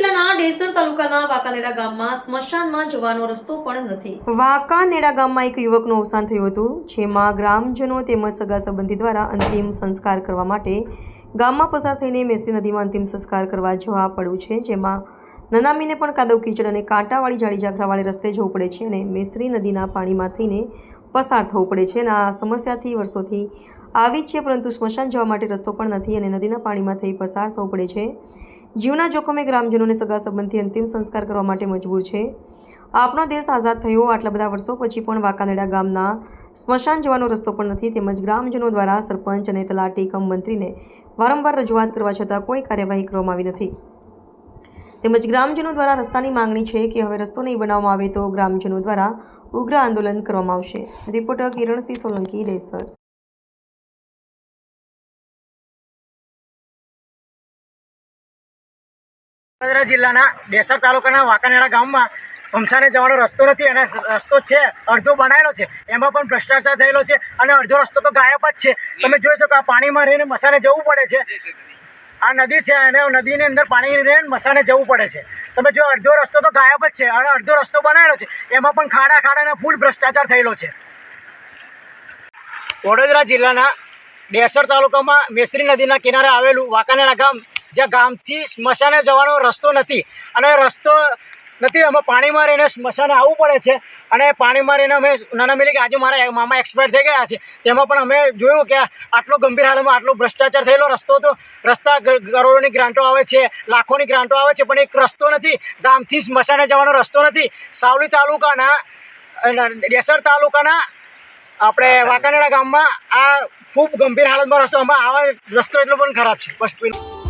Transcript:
ડેસર તાલુકાના વાંકાનેડા ગામમાં સ્મશાનમાં જવાનો રસ્તો પણ નથી. વાંકાનેડા ગામમાં એક યુવકનું અવસાન થયું હતું, જેમાં ગ્રામજનો તેમજ સગા સંબંધી દ્વારા અંતિમ સંસ્કાર કરવા માટે ગામમાં પસાર થઈને મેસરી નદીમાં અંતિમ સંસ્કાર કરવા જવા પડ્યું છે, જેમાં નનામીને પણ કાદવ કીચડ અને કાંટાવાળી જાડી જાખરાવાળી રસ્તે જવું પડે છે અને મેસરી નદીના પાણીમાં થઈને પસાર થવું પડે છે અને આ સમસ્યાથી વર્ષોથી આવી જ છે, પરંતુ સ્મશાન જવા માટે રસ્તો પણ નથી અને નદીના પાણીમાં થઈ પસાર થવું પડે છે. જીવના જોખમે ગ્રામજનોને સગા સંબંધી અંતિમ સંસ્કાર કરવા માટે મજબૂર છે. આપણો દેશ આઝાદ થયો આટલા બધા વર્ષો પછી પણ વાંકાનેડા ગામના સ્મશાન જવાનો રસ્તો પણ નથી. તેમજ ગ્રામજનો દ્વારા સરપંચ અને તલાટી કમ મંત્રીને વારંવાર રજૂઆત કરવા છતાં કોઈ કાર્યવાહી કરવામાં આવી નથી. તેમજ ગ્રામજનો દ્વારા રસ્તાની માંગણી છે કે હવે રસ્તો નહીં બનાવવામાં આવે તો ગ્રામજનો દ્વારા ઉગ્ર આંદોલન કરવામાં આવશે. રિપોર્ટર કિરણસિંહ સોલંકી ડેસર વડોદરા જિલ્લાના દેસર તાલુકાના વાંકાનેડા ગામમાં શમશાને જવાનો રસ્તો નથી અને રસ્તો છે, અડધો બનાવેલો છે. એમાં પણ ભ્રષ્ટાચાર થયેલો છે અને અડધો રસ્તો તો ગાયબ જ છે. તમે જોઈ શકો આ પાણીમાં રહીને મસાને જવું પડે છે. આ નદી છે અને નદીની અંદર પાણી રહીને મસાને જવું પડે છે. તમે જો અડધો રસ્તો તો ગાયબ જ છે અને અડધો રસ્તો બનાવેલો છે. એમાં પણ ખાડા ખાડા અને ફૂલ ભ્રષ્ટાચાર થયેલો છે. વડોદરા જિલ્લાના ડેસર તાલુકામાં મેસરી નદીના કિનારે આવેલું વાંકાનેડા ગામ જ્યાં ગામથી સ્મશાને જવાનો રસ્તો નથી. અને રસ્તો નથી અમે પાણીમાં રહીને સ્મશાને આવવું પડે છે. અને પાણીમાં રહીને અમે નાના મિલી કે આજે મારા મામા એક્સપાયર થઈ ગયા છે. તેમાં પણ અમે જોયું કે આટલો ગંભીર હાલમાં આટલો ભ્રષ્ટાચાર થયેલો રસ્તો તો રસ્તા કરોડોની ગ્રાન્ટો આવે છે લાખોની ગ્રાન્ટો આવે છે પણ એક રસ્તો નથી. ગામથી સ્મશાને જવાનો રસ્તો નથી. સાવલી તાલુકાના ડેસર તાલુકાના આપણે વાંકાનેડા ગામમાં આ ખૂબ ગંભીર હાલતમાં રસ્તો આમાં આવા રસ્તો એટલો પણ ખરાબ છે. બસ